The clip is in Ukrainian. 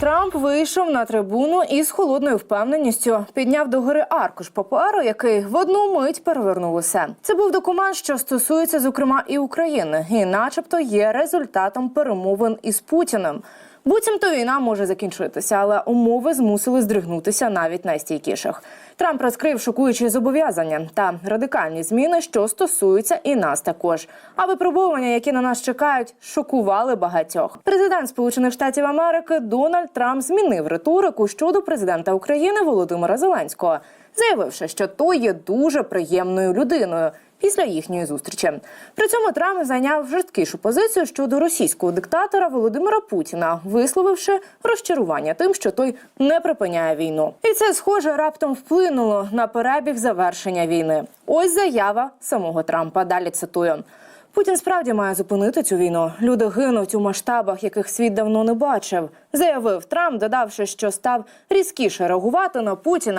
Трамп вийшов на трибуну із холодною впевненістю, підняв до гори аркуш паперу, який в одну мить перевернув усе. Це був документ, що стосується зокрема і України, і, начебто, є результатом перемовин із Путіним. Буцімто війна може закінчитися, але умови змусили здригнутися навіть найстійкіших. Трамп розкрив шокуючі зобов'язання та радикальні зміни, що стосуються і нас також. А випробування, які на нас чекають, шокували багатьох. Президент Сполучених Штатів Америки Дональд Трамп змінив риторику щодо президента України Володимира Зеленського, заявивши, що той є дуже приємною людиною. Після їхньої зустрічі при цьому Трамп зайняв жорсткішу позицію щодо російського диктатора Володимира Путіна, висловивши розчарування тим, що той не припиняє війну, і це схоже раптом вплинуло на перебіг завершення війни. Ось заява самого Трампа. Далі цитую. Путін справді має зупинити цю війну. Люди гинуть у масштабах, яких світ давно не бачив. Заявив Трамп, додавши, що став різкіше реагувати на Путіна.